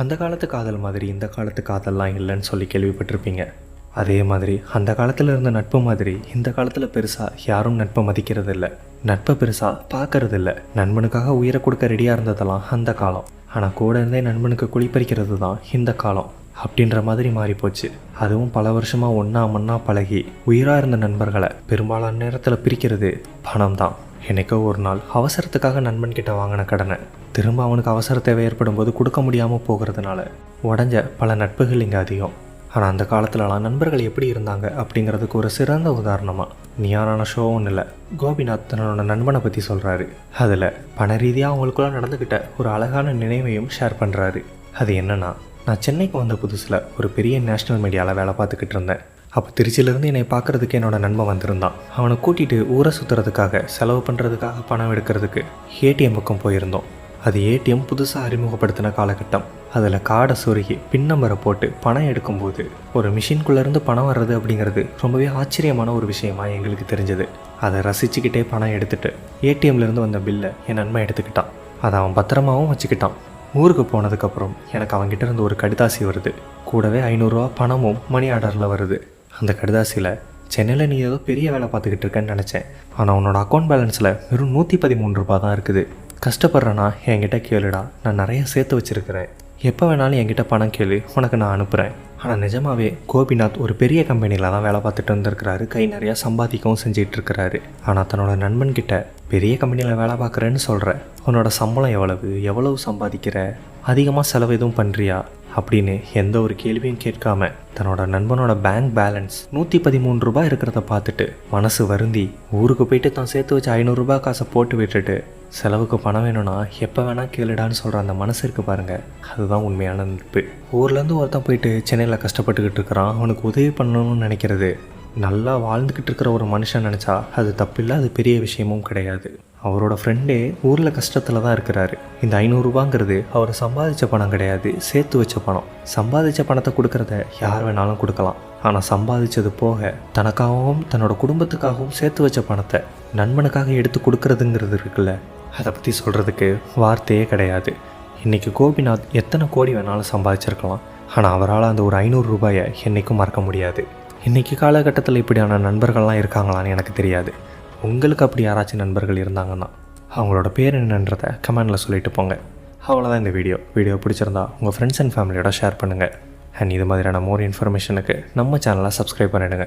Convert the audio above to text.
அந்த காலத்து காதல் மாதிரி இந்த காலத்து காதல்லாம் இல்லைன்னு சொல்லி கேள்விப்பட்டிருப்பீங்க. அதே மாதிரி அந்த காலத்தில் இருந்த நட்பு மாதிரி இந்த காலத்தில் பெருசாக யாரும் நட்பை மதிக்கிறது இல்லை நட்பை பெருசாக பார்க்கறது இல்லை நண்பனுக்காக உயிரை கொடுக்க ரெடியாக இருந்ததெல்லாம் அந்த காலம். ஆனால் கூட இருந்தே நண்பனுக்கு குளிப்பறிக்கிறது தான் இந்த காலம். அப்படின்ற மாதிரி மாறிப்போச்சு. அதுவும் பல வருஷமாக ஒன்றா மண்ணா பழகி உயிராக இருந்த நண்பர்களை பெரும்பாலான நேரத்தில் பிரிக்கிறது பணம் தான் என்னைக்கோ ஒரு நாள் அவசரத்துக்காக நண்பன் கிட்ட வாங்கின கடனை. திரும்ப அவனுக்கு அவசர தேவை ஏற்படும் போது கொடுக்க முடியாமல் போகிறதுனால உடஞ்ச பல நட்புகள் இங்கே அதிகம். ஆனால் அந்த காலத்துலலாம் நண்பர்கள் எப்படி இருந்தாங்க அப்படிங்கிறதுக்கு ஒரு சிறந்த உதாரணமாக நியாரான ஒன்றும் இல்லை. கோபிநாத் தன்னோட நண்பனை பற்றி சொல்கிறாரு அதில் பண ரீதியாக அவங்களுக்குள்ள நடந்துக்கிட்ட ஒரு அழகான நினைவையும் ஷேர் பண்ணுறாரு அது என்னென்னா நான் சென்னைக்கு வந்த புதுசில் ஒரு பெரிய நேஷ்னல் மீடியாவில் வேலை பார்த்துக்கிட்டு இருந்தேன். அப்போ திருச்சியிலேருந்து என்னை பார்க்குறதுக்கு என்னோடய நண்பன் வந்திருந்தான். அவனை கூட்டிகிட்டு ஊரை சுற்றுறதுக்காக செலவு பண்ணுறதுக்காக பணம் எடுக்கிறதுக்கு ஏடிஎம் பக்கம் போயிருந்தோம். அது ஏடிஎம் புதுசாக அறிமுகப்படுத்தின காலகட்டம். அதில் காடை சொருகி பின் நம்பரை போட்டு பணம் எடுக்கும்போது ஒரு மிஷின்குள்ளேருந்து பணம் வர்றது அப்படிங்கிறது ரொம்பவே ஆச்சரியமான ஒரு விஷயமா எங்களுக்கு தெரிஞ்சது. அதை ரசிச்சுக்கிட்டே பணம் எடுத்துட்டு ஏடிஎம்லேருந்து வந்த பில்லை என் நண்பன் எடுத்துக்கிட்டான். அதை அவன் பத்திரமாவும் வச்சுக்கிட்டான். ஊருக்கு போனதுக்கப்புறம் எனக்கு அவன்கிட்ட இருந்து ஒரு கடிதாசி வருது. கூடவே ஐநூறுரூவா பணமும் மணி ஆர்டரில் வருது. அந்த கடிதாசியில் சென்னையில் நீ ஏதோ பெரிய வேலை பார்த்துக்கிட்டு இருக்கேன்னு நினச்சேன். ஆனால் உன்னோட அக்கௌண்ட் பேலன்ஸில் வெறும் நூற்றி பதிமூணு ரூபா தான் இருக்குது. கஷ்டப்படுறேன்னா என்கிட்ட கேளுடா. நான் நிறைய சேர்த்து வச்சுருக்கிறேன். எப்போ வேணாலும் என்கிட்ட பணம் கேளு. உனக்கு நான் அனுப்புகிறேன் ஆனால் நிஜமாவே கோபிநாத் ஒரு பெரிய கம்பெனியில் தான் வேலை பார்த்துட்டு இருந்திருக்கிறாரு. கை நிறையா சம்பாதிக்கவும் செஞ்சிட்டு இருக்கிறாரு ஆனால் தன்னோட நண்பன்கிட்ட பெரிய கம்பெனியில் வேலை பார்க்குறேன்னு சொல்கிற உன்னோட சம்பளம் எவ்வளவு? எவ்வளவு சம்பாதிக்கிற? அதிகமாக செலவு எதுவும் பண்ணுறியா அப்படின்னு எந்த ஒரு கேள்வியும் கேட்காம தன்னோட நண்பனோட பேங்க் பேலன்ஸ் நூற்றி பதிமூணு ரூபாய் இருக்கிறத பார்த்துட்டு மனசு வருந்தி ஊருக்கு போயிட்டு தான் சேர்த்து வச்ச ஐநூறுரூபா காசை போட்டு விட்டுட்டு செலவுக்கு பணம் வேணும்னா எப்போ வேணால் கேளுடான்னு சொல்கிற அந்த மனசு இருக்கு பாருங்க. அதுதான் உண்மையான நட்பு. ஊர்லேருந்து ஒருத்தன் போயிட்டு சென்னையில் கஷ்டப்பட்டுக்கிட்டு இருக்கிறான். அவனுக்கு உதவி பண்ணணும்னு நினைக்கிறது. நல்லா வாழ்ந்துக்கிட்டு இருக்கிற ஒரு மனுஷன் நினச்சா அது தப்பில்லை அது பெரிய விஷயமும் கிடையாது. அவரோட ஃப்ரெண்டே ஊரில் கஷ்டத்தில் தான் இருக்கிறாரு. இந்த ஐநூறுரூபாங்கிறது அவர் சம்பாதிச்ச பணம் கிடையாது சேர்த்து வச்ச பணம். சம்பாதிச்ச பணத்தை கொடுக்கறத யார் வேணாலும் கொடுக்கலாம். ஆனால் சம்பாதிச்சது போக தனக்காகவும் தன்னோட குடும்பத்துக்காகவும் சேர்த்து வச்ச பணத்தை நண்பனுக்காக எடுத்து கொடுக்கறதுங்கிறது இருக்குல்ல? அதை பற்றி சொல்கிறதுக்கு வார்த்தையே கிடையாது. இன்றைக்கி கோபிநாத் எத்தனை கோடி வேணாலும் சம்பாதிச்சிருக்கலாம். ஆனால் அவரால் அந்த ஒரு ஐநூறு ரூபாயை என்றைக்கும் மறக்க முடியாது. இன்றைக்கி காலகட்டத்தில் இப்படியான நண்பர்கள்லாம் இருக்காங்களான்னு எனக்கு தெரியாது. உங்களுக்கு அப்படி யாராச்சும் நண்பர்கள் இருந்தாங்கன்னா அவங்களோட பேர் என்னன்றதை கமெண்டில் சொல்லிட்டு போங்க. அவ்வளோதான் இந்த வீடியோ. வீடியோ பிடிச்சிருந்தா உங்கள் ஃப்ரெண்ட்ஸ் அண்ட் ஃபேமிலியோட ஷேர் பண்ணுங்கள் அண்ட் இது மாதிரியான மோர் இன்ஃபர்மேஷனுக்கு நம்ம சேனலை சப்ஸ்கிரைப் பண்ணிவிடுங்க